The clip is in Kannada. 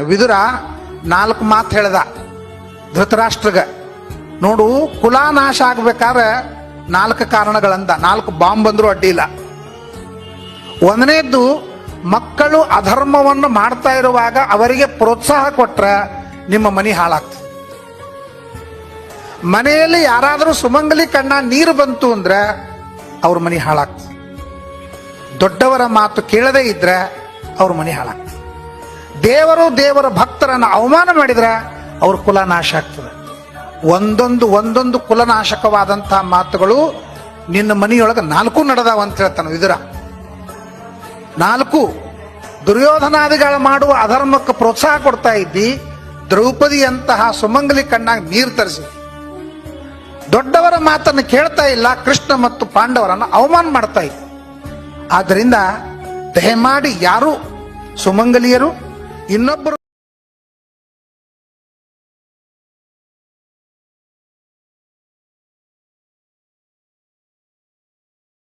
ವಿದುರ ನಾಲ್ಕು ಮಾತು ಹೇಳ್ದ ಧೃತರಾಷ್ಟ್ರಗ. ನೋಡು, ಕುಲಾನಾಶ ಆಗ್ಬೇಕಾದ್ರೆ ನಾಲ್ಕು ಕಾರಣಗಳಂದ, ನಾಲ್ಕು ಬಾಂಬ್ ಬಂದ್ರು ಅಡ್ಡಿ ಇಲ್ಲ. ಒಂದನೇದ್ದು, ಮಕ್ಕಳು ಅಧರ್ಮವನ್ನು ಮಾಡ್ತಾ ಇರುವಾಗ ಅವರಿಗೆ ಪ್ರೋತ್ಸಾಹ ಕೊಟ್ರೆ ನಿಮ್ಮ ಮನೆ ಹಾಳಾಗ್ತದೆ. ಮನೆಯಲ್ಲಿ ಯಾರಾದರೂ ಸುಮಂಗಲಿ ಕಣ್ಣ ನೀರು ಬಂತು ಅಂದ್ರೆ ಅವ್ರ ಮನೆ ಹಾಳಾಗ್ತದೆ. ದೊಡ್ಡವರ ಮಾತು ಕೇಳದೇ ಇದ್ರೆ ಅವ್ರ ಮನೆ ಹಾಳಾಗ್ತದೆ. ದೇವರು ದೇವರ ಭಕ್ತರನ್ನು ಅವಮಾನ ಮಾಡಿದ್ರೆ ಅವ್ರ ಕುಲ ನಾಶ ಆಗ್ತದೆ. ಒಂದೊಂದು ಒಂದೊಂದು ಕುಲನಾಶಕವಾದಂತಹ ಮಾತುಗಳು ನಿನ್ನ ಮನೆಯೊಳಗೆ ನಾಲ್ಕು ನಡೆದಾವ ಅಂತ ಹೇಳ್ತಾನೆ ವಿದುರ. ನಾಲ್ಕು, ದುರ್ಯೋಧನಾದಿಗಳು ಮಾಡುವ ಅಧರ್ಮಕ್ಕೆ ಪ್ರೋತ್ಸಾಹ ಕೊಡ್ತಾ ಇದ್ದಿ, ದ್ರೌಪದಿಯಂತಹ ಸುಮಂಗಲಿ ಕಣ್ಣಾಗ ನೀರು ತರಿಸಿ. ದೊಡ್ಡವರ ಮಾತನ್ನು ಕೇಳ್ತಾ ಇಲ್ಲ, ಕೃಷ್ಣ ಮತ್ತು ಪಾಂಡವರನ್ನು ಅವಮಾನ ಮಾಡ್ತಾ ಇದ್ದ. ಆದ್ದರಿಂದ ದಯಮಾಡಿ ಯಾರು ಸುಮಂಗಲಿಯರು ಇನ್ನೊಬ್ಬರು